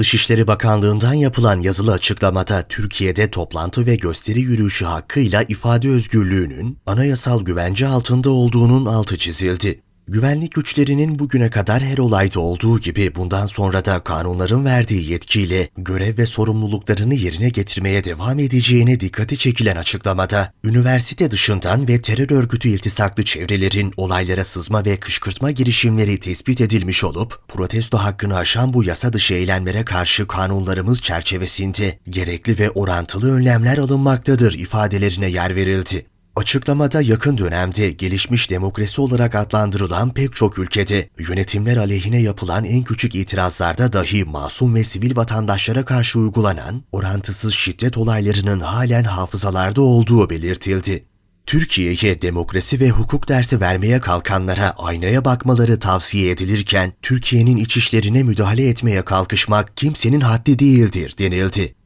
Dışişleri Bakanlığı'ndan yapılan yazılı açıklamada Türkiye'de toplantı ve gösteri yürüyüşü hakkıyla ifade özgürlüğünün anayasal güvence altında olduğunun altı çizildi. Güvenlik güçlerinin bugüne kadar her olayda olduğu gibi bundan sonra da kanunların verdiği yetkiyle görev ve sorumluluklarını yerine getirmeye devam edeceğine dikkati çekilen açıklamada, üniversite dışından ve terör örgütü iltisaklı çevrelerin olaylara sızma ve kışkırtma girişimleri tespit edilmiş olup, protesto hakkını aşan bu yasa dışı eylemlere karşı kanunlarımız çerçevesinde gerekli ve orantılı önlemler alınmaktadır ifadelerine yer verildi. Açıklamada yakın dönemde gelişmiş demokrasi olarak adlandırılan pek çok ülkede yönetimler aleyhine yapılan en küçük itirazlarda dahi masum ve sivil vatandaşlara karşı uygulanan orantısız şiddet olaylarının halen hafızalarda olduğu belirtildi. Türkiye'ye demokrasi ve hukuk dersi vermeye kalkanlara aynaya bakmaları tavsiye edilirken Türkiye'nin iç işlerine müdahale etmeye kalkışmak kimsenin haddi değildir denildi.